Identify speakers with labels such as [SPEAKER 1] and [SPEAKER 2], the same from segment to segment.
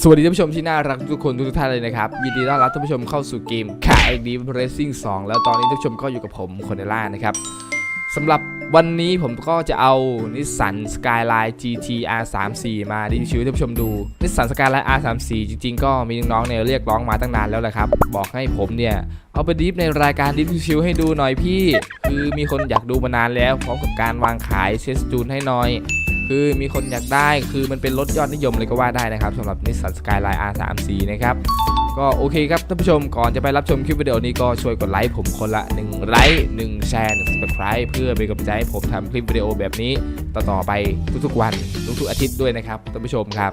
[SPEAKER 1] สวัสดีท่านผู้ชมที่น่ารักทุกคนทุกท่านเลยนะครับ ยินดีต้อนรับท่านผู้ชมเข้าสู่เกม Car ID Racing 2แล้วตอนนี้ท่านผู้ชมก็อยู่กับผมคนเนล่านะครับสำหรับวันนี้ผมก็จะเอานิสสัน Skyline GT R34 มารีวิวให้ท่านผู้ชมดูนิสสัน Skyline R34 จริงๆ ก็มีน้องๆเนี่ยเรียกร้องมาตั้งนานแล้วแหละครับ บอกให้ผมเนี่ย เอาไปดิฟในรายการดิฟชิวให้ดูหน่อยพี่ คือมีคนอยากดูมานานแล้วพร้อมกับการวางขายเชสจูนให้หน่อย คือมีคนอยากได้คือมันเป็นรถยอดนิยมเลยก็ว่าได้นะครับสำหรับ Nissan Skyline R34 นะครับก็โอเคครับท่านผู้ชมก่อนจะไปรับชมคลิปวิดีโอนี้ก็ช่วยกดไลค์ผมคนละ1ไลค์1แชร์1 subscribe เพื่อเป็นกำลังใจให้ผมทำคลิปวิดีโอแบบนี้ต่อๆไปทุกๆวันทุกๆอาทิตย์ด้วยนะครับท่านผู้ชมครับ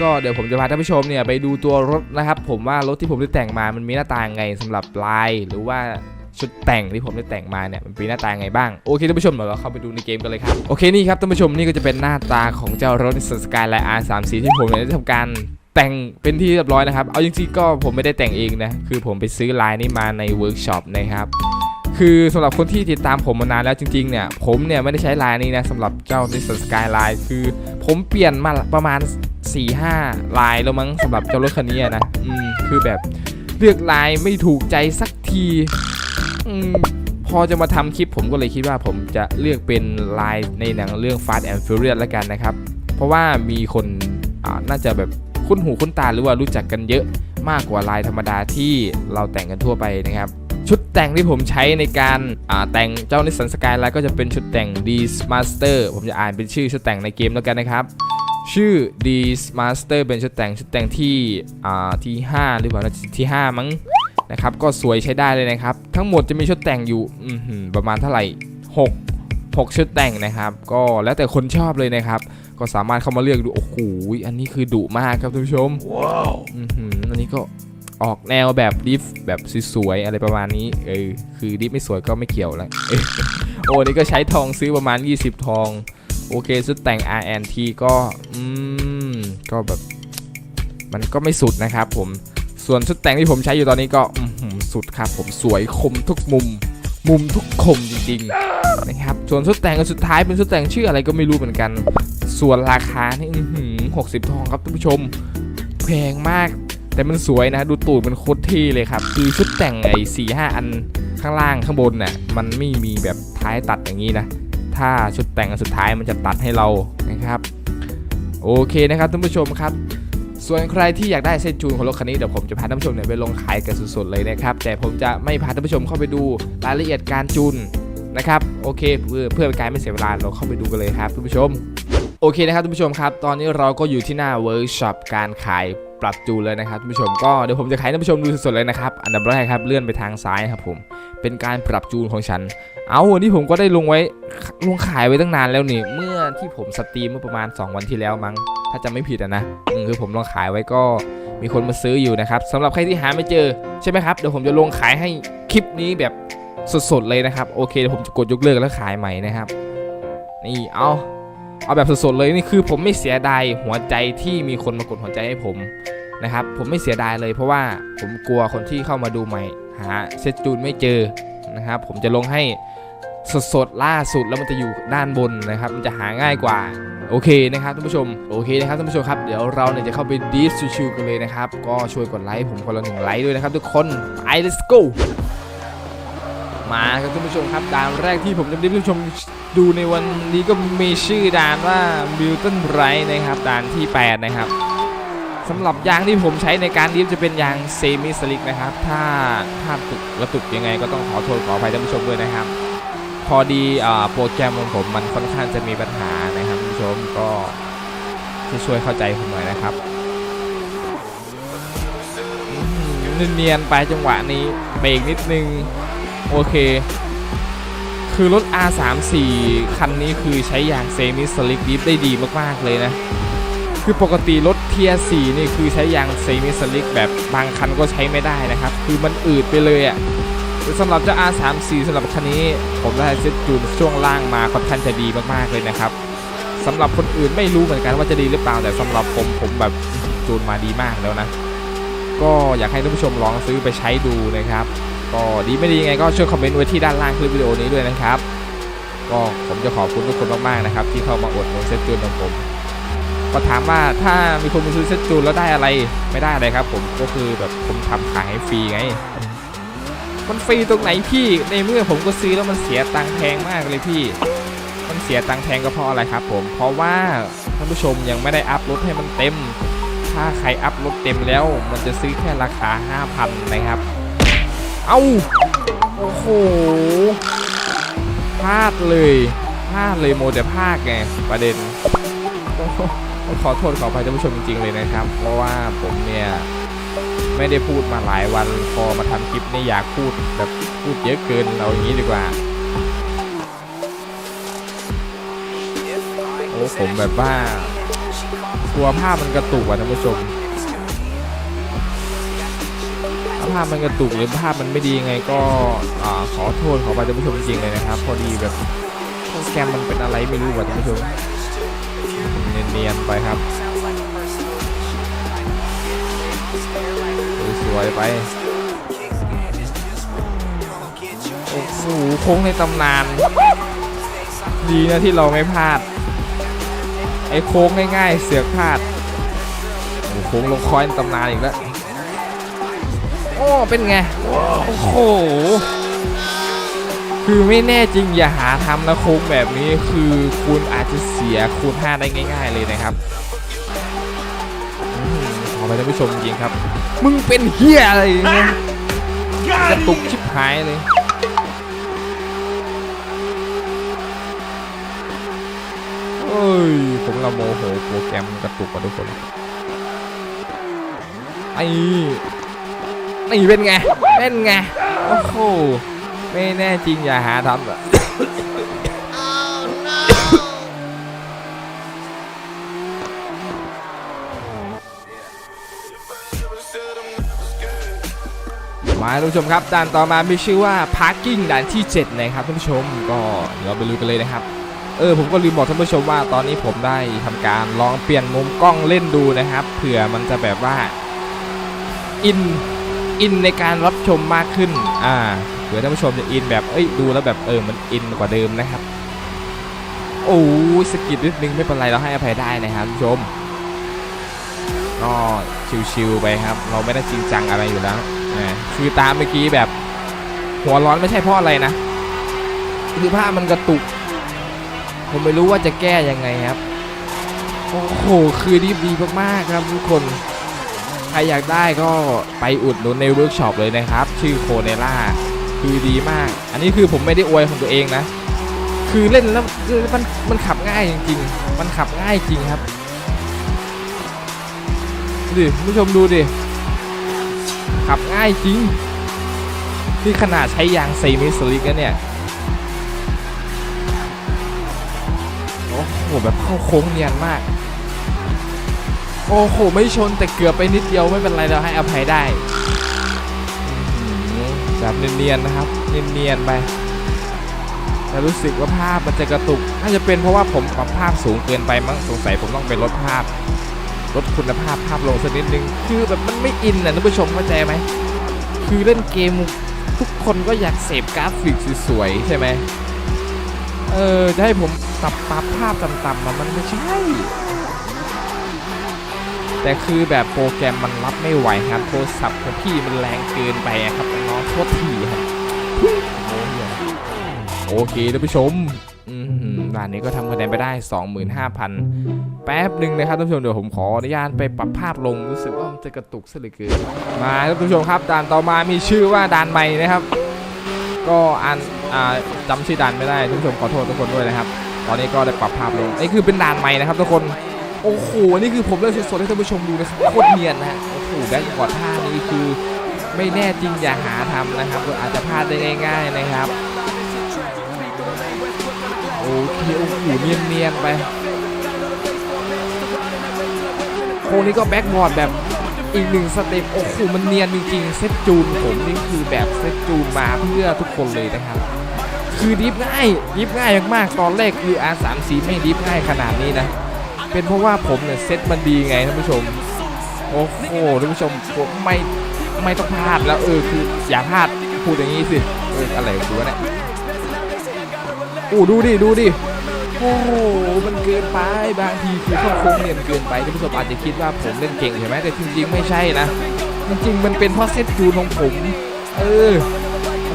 [SPEAKER 1] ก็เดี๋ยวผมจะพาท่านผู้ชมเนี่ยไปดูตัวรถนะครับ ผมว่ารถที่ผมได้แต่งมามันมีหน้าตาไงสำหรับลายหรือว่า ชุดแต่งที่ผมได้แต่งมาเนี่ยมันเป็นหน้าตาไงบ้างโอเคท่านผู้ชมเดี๋ยวเราเข้าไปดูในเกมกันเลยครับโอเคนี่ครับท่านผู้ชมนี่ก็จะเป็นหน้าตาของเจ้ารถ Nissan Skyline R34 ที่ผมเนี่ยได้ทำการแต่งเป็นที่เรียบร้อยนะครับ เอาจริงๆก็ผมไม่ได้แต่งเองนะ คือผมไปซื้อลายนี้มาในเวิร์กช็อปนะครับ คือสำหรับคนที่ติดตามผมมานานแล้วจริงๆเนี่ย ผมเนี่ยไม่ได้ใช้ลายนี้นะสำหรับเจ้า Nissan Skyline คือผมเปลี่ยนมาประมาณ 4-5ลายแล้วมั้งสำหรับเจ้ารถคันนี้นะ อืม คือแบบเลือกลายไม่ถูกใจสักที พอจะมาทำคลิปผมก็เลยคิดว่าผมจะเลือกเป็นลายในหนังเรื่อง Fast and Furious แล้วกันนะครับ เพราะว่ามีคนน่าจะแบบคุ้นหูคุ้นตาหรือว่ารู้จักกันเยอะมากกว่าลายธรรมดาที่เราแต่งกันทั่วไปนะครับชุดแต่งที่ผมใช้ในการาแต่งเจ้านิสสันสกายไลน์ก็จะเป็นชุดแต่ง D Master ผมจะอ่านเป็นชื่อชุดแต่งในเกมแล้วกันนะครับ ชื่อ D Master เป็นชุดแต่งชุดแต่งที่ที่ 5 หรือเปล่าที่ 5 มั้ง นะครับก็สวยใช้ได้เลยนะครับ ทั้งหมดจะมีชุดแต่งอยู่อื้อหือประมาณเท่าไหร่ 6 6 ชุดแต่งนะครับ ก็แล้วแต่คนชอบเลยนะครับ ก็สามารถเข้ามาเลือกดูโอ้โหอันนี้คือดุมากครับท่านผู้ชมว้าวอือหืออันนี้ก็ออกแนวแบบดิฟแบบสวยๆอะไรประมาณนี้เออคือดิฟไม่สวยก็ไม่เกี่ยวแล้วเออโอ้นี่ก็ใช้ทองซื้อประมาณ 20 ทอง โอเคชุดแต่ง RNT ก็อืมก็แบบ มันก็ไม่สุดนะครับผม ส่วนชุดแต่งที่ผมใช้อยู่ตอนนี้ก็สุดครับผมสวยคมทุกมุม มุมทุกคมจริงๆนะครับส่วนชุดแต่งอันสุดท้ายเป็นชุดแต่งชื่ออะไรก็ไม่รู้เหมือนกัน ส่วนราคานี่หือ60ทองครับท่านผู้ชมแพงมาก แต่มันสวยนะ ดูตูดมันโคตรเท่เลยครับ คือชุดแต่งไอ้สี่ห้าอันข้างล่างข้างบนน่ะมันไม่มีแบบท้ายตัดอย่างนี้นะ ถ้าชุดแต่งอันสุดท้ายมันจะตัดให้เรานะครับ โอเคนะครับท่านผู้ชมครับ ส่วนใครที่อยากได้เส้นจูนของรถคันนี้เดี๋ยวผมจะพาท่านผู้ชมเนี่ยไปลงขายกันสดๆเลยนะครับแต่ผมจะไม่พาท่านผู้ชมเข้าไปดูรายละเอียดการจูนนะครับโอเคเพื่อเพื่อเป็นการไม่เสียเวลาเราเข้าไปดูกันเลยครับท่านผู้ชม โอเคนะครับท่านผู้ชมครับ ตอนนี้เราก็อยู่ที่หน้าเวิร์กช็อปการขายปรับจูนเลยนะครับท่านผู้ชมก็เดี๋ยวผมจะขายให้ท่านผู้ชมดูสดๆเลยนะครับอันดับแรกครับเลื่อนไปทางซ้ายครับผมเป็นการปรับจูนของฉัน เอาวันนี้ผมก็ได้ลงไว้ลงขายไว้ตั้งนานแล้วนี่เมื่อ ที่ผมสตรีมเมื่อประมาณ 2 วันที่แล้วมั้ง ถ้าจำไม่ผิดอะนะอืมคือผมลองขายไว้ก็มีคนมาซื้ออยู่นะครับสำหรับใครที่หาไม่เจอใช่ไหมครับเดี๋ยวผมจะลงขายให้คลิปนี้แบบสดๆเลยนะครับโอเคเดี๋ยวผมจะกดยกเลิกแล้วขายใหม่นะครับ นี่เอาเอาแบบสดๆเลยนี่คือผมไม่เสียดายหัวใจที่มีคนมากดหัวใจให้ผมนะครับผมไม่เสียดายเลยเพราะว่าผมกลัวคนที่เข้ามาดูใหม่ หาเซตจูนไม่เจอนะครับผมจะลงให้ สดๆล่าสุดแล้วมันจะอยู่ด้านบนนะครับ มันจะหาง่ายกว่าโอเคนะครับท่านผู้ชมโอเคนะครับท่านผู้ชมครับเดี๋ยวเราเนี่ยจะเข้าไปดีฟชิวๆกันเลยนะครับก็ช่วยกดไลค์ผมคนละหนึ่งไลค์ด้วยนะครับทุกคนไป let's go มาครับท่านผู้ชมครับด่านแรกที่ผมจะได้ท่านผู้ชมดูในวันนี้ก็มีชื่อด่านว่า Milton right นะครับด่านที่ 8 นะครับสำหรับยางที่ผมใช้ในการดิฟจะเป็นยางเซมิสลิกนะครับ ถ้าถ้าตุกกระตุกยังไงก็ต้องขอโทษขออภัยท่านผู้ชมด้วยนะครับ พอดีอโปรแกรมของผมมันค่อนข้างจะมีปัญหานะครับผู้ชมก็ช่วยเข้าใจผมหน่อยนะครับเนียนๆไปจังหวะนี้เบรกนิดนึง โอเค คือรถ R34 คันนี้คือใช้ยางเซมิสลิกดิฟได้ดีมาก ๆ เลยนะ คือปกติรถเทียร์4นี่คือใช้ยางเซมิสลิกแบบบางคันก็ใช้ไม่ได้นะครับ คือมันอืดไปเลยอะ่ะ สำหรับเจ้า R34 สำหรับคันนี้ ผมได้เซ็ตจูนช่วงล่างมาค่อนข้างจะดีมากๆเลยนะครับสำหรับคนอื่นไม่รู้เหมือนกันว่าจะดีหรือเปล่าแต่สำหรับผมผมแบบจูนมาดีมากแล้วนะ ก็อยากให้ท่านผู้ชมลองซื้อไปใช้ดูนะครับ ก็ดีไม่ดียังไงก็ช่วยคอมเมนต์ไว้ที่ด้านล่างคลิปวิดีโอนี้ด้วยนะครับ ก็ผมจะขอบคุณทุกคนมากๆนะครับ ที่เข้ามาอดหนุนเซ็ตจูนของผมก็ถามว่าถ้ามีคนมาซื้อเซ็ตจูนแล้วได้อะไรไม่ได้อะไรครับ ผมก็คือแบบผมทำขายให้ฟรีไง มันฟรีตรงไหนพี่ในเมื่อผมก็ซื้อแล้วมันเสียตังค์แพงมากเลยพี่ มันเสียตังค์แพงก็เพราะอะไรครับ ผม เพราะว่าท่านผู้ชมยังไม่ได้อัพรถให้มันเต็ม ถ้าใครอัพรถเต็มแล้ว มันจะซื้อแค่ราคา 5,000 นะครับ เอ้าโอ้โหพลาดเลยพลาดเลยโมแต่ภาคไงประเด็นขอโทษขออภัยท่านผู้ชมจริงๆเลยนะครับ เพราะว่าผมเนี่ย ไม่ได้พูดมาหลายวันพอมาทำคลิปนี่อยากพูดแบบพูดเยอะเกินเอาอย่างนี้ดีกว่าโอ้ผมแบบว่าตัวภาพมันกระตุกอะท่านผู้ชมถ้าภาพมันกระตุกหรือภาพมันไม่ดียังไงก็ขอโทษขอไปท่านผู้ชมจริงเลยนะครับ พอดีแบบโปรแกรมมันเป็นอะไรไม่รู้ว่ะท่านผู้ชมเนียนๆไปครับ วยไป โอ้โหโค้งในตำนาน ดีนะที่เราไม่พลาด ไอ้โค้งง่ายๆ เสือกพลาด โอ้โค้งลงคอยในตำนานอีกแล้ว โอ้ เป็นไง โอ้โห คือไม่แน่จริงอย่าหาทำนะโค้งแบบนี้คือคุณอาจจะเสียคูณ5ได้ง่าย ๆ เลยนะครับขอไปท่านผู้ชมจริงครับ มึงเป็นเฮียอะไรเนี่ยกระตุกชิบหายเลยเอ้ย ผมละโมโหโปรแกรมกระตุกกว่าทุกคน ไอ้นี่เป็นไง เป็นไง โอ้โห ไม่แน่จริงอย่าหาทำอะ มาท่านผู้ชมครับด่านต่อมามีชื่อว่า parking ด่านที่ 7 นะครับท่านผู้ชมก็เดี๋ยวไปลุยกันเลยนะครับเออผมก็ลืมบอกท่านผู้ชมว่าตอนนี้ผมได้ทำการลองเปลี่ยนมุมกล้องเล่นดูนะครับเผื่อมันจะแบบว่าอินอินในการรับชมมากขึ้นอ่าเผื่อท่านผู้ชมจะอินแบบเอ้ยดูแล้วแบบเออมันอินกว่าเดิมนะครับ โอ้สกิดนิดนึงไม่เป็นไรเราให้อภัยได้นะครับท่านผู้ชมก็ชิวๆไปครับ เราไม่ได้จริงจังอะไรอยู่แล้ว นะคือตามเมื่อกี้แบบ หัวร้อนไม่ใช่เพราะอะไรนะ คือภามันกระตุก ผมไม่รู้ว่าจะแก้ยังไงครับ โอ้โห คือดีดีมากๆครับทุกคน ใครอยากได้ก็ไปอุดหนุนในเวิร์กช็อปเลยนะครับ ชื่อโคเนล่า คือดีมาก อันนี้คือผมไม่ได้อวยของตัวเองนะ คือเล่นแล้วมันมันขับง่ายจริงๆ มันขับง่ายจริงครับดูดิผู้ชมดูดิ ขับง่ายจริง ที่ขนาดใช้ยางเซมิสลิกนะเนี่ย โอ้โห แบบเข้าโค้งเนียนมาก โอ้โห ไม่ชนแต่เกือบไปนิดเดียวไม่เป็นไรเราให้อภัยได้แบบเนียนๆนะครับ เนียนๆไปแต่รู้สึกว่าภาพมันจะกระตุก น่าจะเป็นเพราะว่าผมปรับภาพสูงเกินไปมั้งสงสัยผมต้องไปลดภาพ ลดคุณภาพภาพลงสักนิดนึง คือแบบมันไม่อินนะท่านผู้ชมเข้าใจไหม คือเล่นเกมทุกคนก็อยากเสพกราฟิกสวยๆใช่ไหมเออจะให้ผมปรับปรับภาพต่ำๆมันไม่ใช่ แต่คือแบบโปรแกรมมันรับไม่ไหวครับโทรศัพท์ของพี่มันแรงเกินไปครับน้องโทษทีครับโอเคท่านผู้ชม ด่านนี้ก็ทำคะแนนไปได้ 25,000 แป๊บหนึ่งนะครับท่านผู้ชมเดี๋ยวผมขออนุญาตไปปรับภาพลงรู้สึกว่ามันจะกระตุกซะเหลือเกินมาท่านผู้ชมครับด่านต่อมามีชื่อว่าด่านใหม่นะครับ ก็อ่านอจำชื่อด่านไม่ได้ท่านผู้ชมขอโทษทุกคนด้วยนะครับ ตอนนี้ก็ได้ปรับภาพลงนี่คือเป็นด่านใหม่นะครับทุกคนโอ้โหนี่คือผมเล่นสดๆให้ท่านผู้ชมดูนะครับโคตรเนียนนะฮะโอ้โหแบงก์กอดท่านี้คือไม่แน่จริงอย่าหาทำนะครับอาจจะพลาดได้ง่าย ๆนะครับ อเคโอ้โหเนียนๆไปโคนี้ก็แบ็กบอร์ดแบบอีกหนึ่งสเต็ปโอ้โหมันเนียนจริงๆเซตจูนผมนี่คือแบบเซตจูนมาเพื่อทุกคนเลยนะครับ คือดิฟง่ายดิฟง่ายมากๆตอนแรกคือ R34 ไม่ดิฟง่ายขนาดนี้นะ เป็นเพราะว่าผมเนี่ยเซตมันดีไงท่านผู้ชม โอ้โหท่านผู้ชมผมไม่ไม่ต้องพลาดแล้วเออคืออย่าพลาดพูดอย่างนี้สิเอออะไรกูวะเนี่ย อู้ดูดิดูดิโอ้โหมันเกินไปบางทีคือเข้าโค้งเรียนเกินไปท่านผู้ชมอาจจะคิดว่าผมเล่นเก่งใช่ไหมแต่จริงๆไม่ใช่นะจริงๆมันเป็นเพราะเซตจูนของผม เออ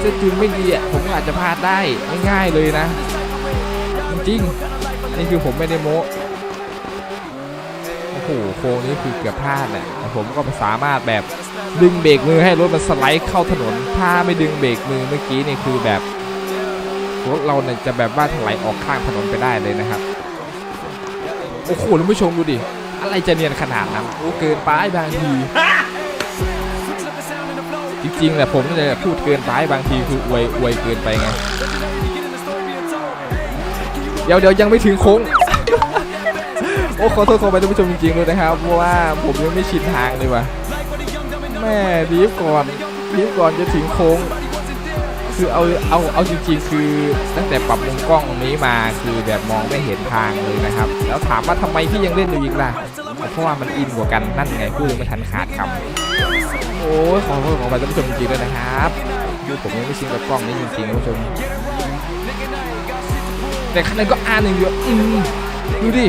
[SPEAKER 1] เซตจูนไม่ดีอะผมอาจจะพลาดได้ง่ายๆเลยนะ จริงๆนนี้คือผมไม่ได้โม้โอ้โหโค้งนี้คือเกือบพลาดแหละแต่ผมก็สามารถแบบดึงเบรกมือให้รถมันสไลด์เข้าถนน ถ้าไม่ดึงเบรกมือเมื่อกี้นี่คือแบบ รถเราเนี่ยจะแบบว่าถลายออกข้างถนนไปได้เลยนะครับ โอ้โหท่านผู้ชมดูดิ อะไรจะเนียนขนาดนั้นโอ้เกินไปบางที จริงๆแหละผมเนี่ยพูดเกินไปบางทีคืออวยอวยเกินไปไง เดี๋ยวเดี๋ยวยังไม่ถึงโค้ง โอ้ขอโทษขอไปท่านผู้ชมจริงๆเลยนะครับ เพราะว่าผมยังไม่ชินทางเลยว่ะแม่ดีฟก่อนดีฟก่อนจะถึงโค้ง คือเอาเอาเอาจริงๆ คือตั้งแต่ปรับมุมกล้องตรงนี้มาคือแบบมองไม่เห็นทางเลยนะครับ แล้วถามว่าทำไมพี่ยังเล่นอยู่อีกล่ะ เพราะว่ามันอินกว่ากันนั่นไงพูดไม่ทันขาดคำโอ้ยขอโทษขอไปท่านผู้ชมจริงๆด้วยนะครับคือผมยังไม่ชินกับกล้องนี้จริงๆท่านผู้ชมแต่คะแนนก็อ่านอย่างเดียวอืมดูดิ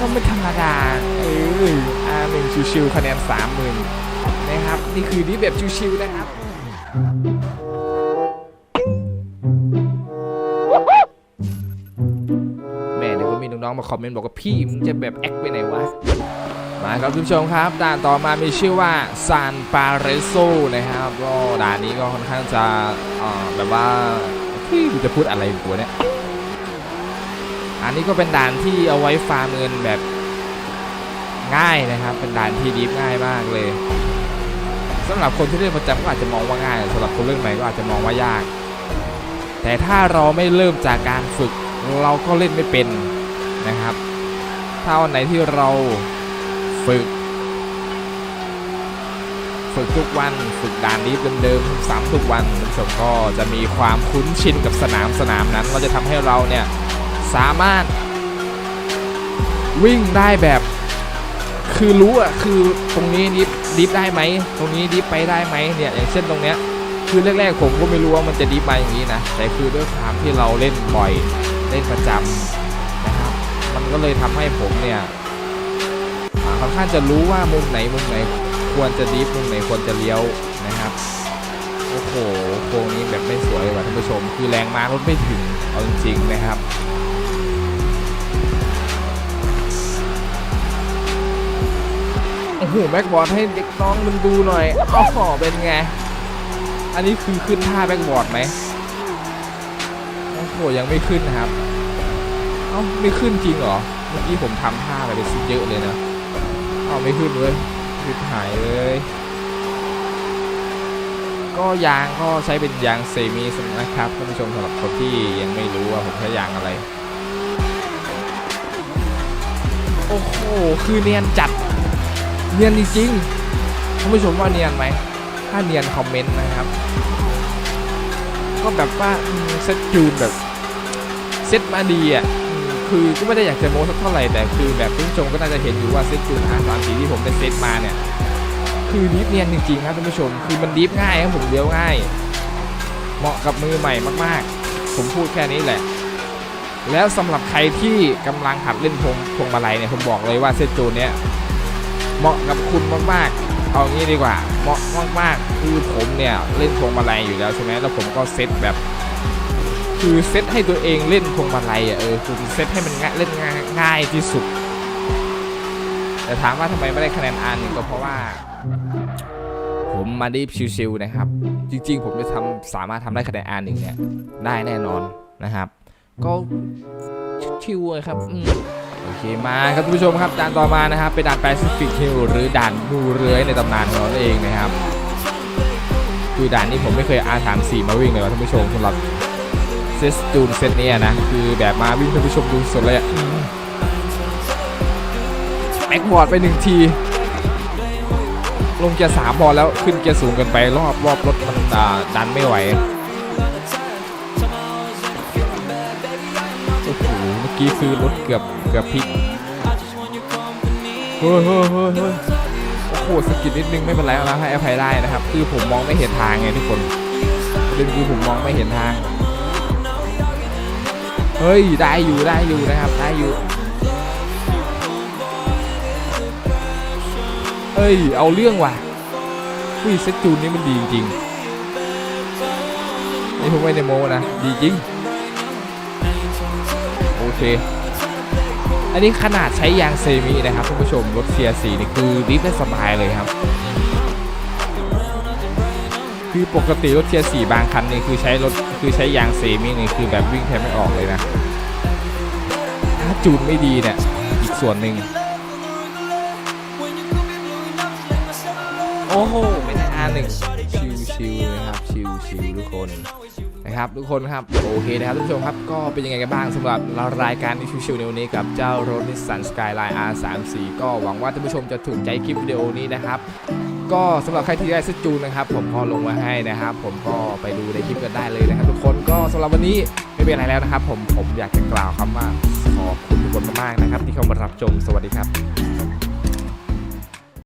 [SPEAKER 1] ก็ไม่ธรรมดาเอออาหนึ่งชิวๆคะแนนสามหมื่นนะครับ นี่คือดีแบบชิวๆนะครับ คอมเมนต์บอกว่าพี่มึงจะแบบแอคไปไหนวะมาครับคุณผู้ชมครับ ด่านต่อมามีชื่อว่าซานปาเรโซนะครับก็ด่านนี้ก็ค่อนข้างจะอ่อแบบว่าพี่จะพูดอะไรกูเนี่ยอันนี้ก็เป็นด่านที่เอาไว้ฟาร์มเงินแบบง่ายนะครับ เป็นด่านที่ดีฟง่ายมากเลยสำหรับคนที่เล่นประจำก็อาจจะมองว่าง่ายสำหรับคนเล่นใหม่ก็อาจจะมองว่ายาก แต่ถ้าเราไม่เริ่มจากการฝึกเราก็เล่นไม่เป็น นะครับ ถ้าวันไหนที่เราฝึก ฝึกทุกวันฝึกด่านนี้เดิมๆซ้ำทุกวันคุณผู้ชมก็จะมีความคุ้นชินกับสนามสนามนั้นเราจะทำให้เราเนี่ยสามารถ วิ่งได้แบบคือรู้อะคือตรงนี้ดิฟดิฟได้ไหมตรงนี้ดิฟไปได้ไหมเนี่ยอย่างเช่นตรงเนี้ยคือแรกๆผมก็ไม่รู้ว่ามันจะดิฟมาอย่างนี้นะแต่คือด้วยความที่เราเล่นบ่อยเล่นประจำนะครับ มันก็เลยทำให้ผมเนี่ยค่อนข้างจะรู้ว่ามุมไหนมุมไหนควรจะดิฟมุมไหนควรจะเลี้ยวนะครับโอ้โหโค้งนี้แบบไม่สวยว่ะท่านผู้ชม คือแรงม้ารถไม่ถึงเอาจริงๆนะครับโอ้โหแบ็กบอร์ดให้เด็กน้องมันดูหน่อยอ๋อเป็นไง อันนี้คือขึ้นท่าแบ็กบอร์ดไหมโอ้โหยังไม่ขึ้นนะครับ อ้าไม่ขึ้นจริงเหรอ เมื่อกี้ผมทำท่าไปเป็นสิเยอะเลยนะเอ้าไม่ขึ้นเลยขึ้นหายเลย ก็ยางก็ใช้เป็นยางเซมิสนะครับท่านผู้ชมสำหรับคนที่ยังไม่รู้ว่าผมใช้ยางอะไร โอ้โห คือเนียนจัด เนียนจริงๆท่านผู้ชมว่าเนียนไหม ถ้าเนียนคอมเมนต์นะครับ ก็แบบว่าเซตจูนแบบเซตมาดีอะ คือก็ไม่ได้อยากจะโม้สักเท่าไหร่แต่คือแบบท่านผู้ชมก็น่าจะเห็นอยู่ว่าเซตจูนอาร์สามสีที่ผมได้เซตมาเนี่ย คือดีฟเนียนจริงๆครับท่านผู้ชม คือมันดีฟง่ายครับผมเลี้ยวง่าย เหมาะกับมือใหม่มากๆ ผมพูดแค่นี้แหละ แล้วสำหรับใครที่กำลังหัดเล่นพวงพงมาลัยเนี่ยผมบอกเลยว่าเซตจูนเนี่ยเหมาะกับคุณมากๆเอางี้ดีกว่าเหมาะมากๆคือผมเนี่ยเล่นพวงมาลัยอยู่แล้วใช่ไหมแล้วผมก็เซตแบบ คือเซตให้ตัวเองเล่นพวงมาลัยอะเออคือเซตให้มันง่ายเล่นง่ายง่ายที่สุด แต่ถามว่าทำไมไม่ได้คะแนนอันหนึ่งก็เพราะว่า ผมมาดีชิวๆนะครับ จริงๆ ผมจะทำสามารถทำได้คะแนนอันหนึ่งเนี่ยได้แน่นอนนะครับ ก็ชิวๆเลยครับอืมโอเคมาครับท่านผู้ชมครับด่านต่อมานะครับ เป็นด่านแปซิฟิกฮิลหรือด่านดูเรือยในตำนานของเราเองนะครับ คือด่านนี้ผมไม่เคยอาถามสี่มาวิ่งเลยว่ะท่านผู้ชมสำหรับ สจูนเซตเนี้ยนะ คือแบบมาวิ่งท่านผู้ชมดูสดเลยอะอืมแปกบอร์ดไปหนึ่งที ลงเกียร์สามพอแล้วขึ้นเกียร์สูงเกินไปรอบรอบรถมันดันไม่ไหวโอ้โหเมื่อกี้คือรถเกือบเกือบพลิกเฮ้ยเฮ้ยเฮ้ยเฮ้ยโอ้โหสะกิดนิดนึงไม่เป็นไรแล้วให้อภัยได้นะครับ คือผมมองไม่เห็นทางไงทุกคนประเด็นคือผมมองไม่เห็นทาง เฮ้ย ได้อยู่ได้อยู่นะครับ ได้อยู่ เอ้ย เอาเรื่องว่ะอุ้ยเซตจูนนี่มันดีจริงๆนี่ผมไม่ได้โมนะ ดีจริง โอเค อันนี้ขนาดใช้ยางเซมินะครับท่านผู้ชม รถเซียสีนี่คือดิฟได้สบายเลยครับ คือปกติรถเทียร์สี่บางคันนี่คือใช้รถคือใช้ยางเซมินี่คือแบบวิ่งแทบไม่ออกเลยนะ ถ้าจูนไม่ดีเนี่ยอีกส่วนหนึ่งโอ้โหเป็นอาหนึ่งชิวๆเลยครับชิวๆทุกคนนะครับทุกคนครับโอเคนะครับทุกผู้ชมครับก็เป็นยังไงกันบ้างสำหรับรายการที่ชิวๆในวันนี้กับเจ้ารถนิสสันสกายไลน์ R34 ก็หวังว่าท่านผู้ชมจะถูกใจคลิปวิดีโอนี้นะครับ ก็สำหรับใครที่ได้เซตจูนนะครับ ผมก็ลงมาให้นะครับ ผมก็ไปดูในคลิปกันได้เลยนะครับ ทุกคนก็สำหรับวันนี้ไม่เป็นอะไรแล้วนะครับ ผมผมอยากจะกล่าวคำว่าขอบคุณทุกคนมากๆนะครับ ที่เข้ามารับชมสวัสดีครับ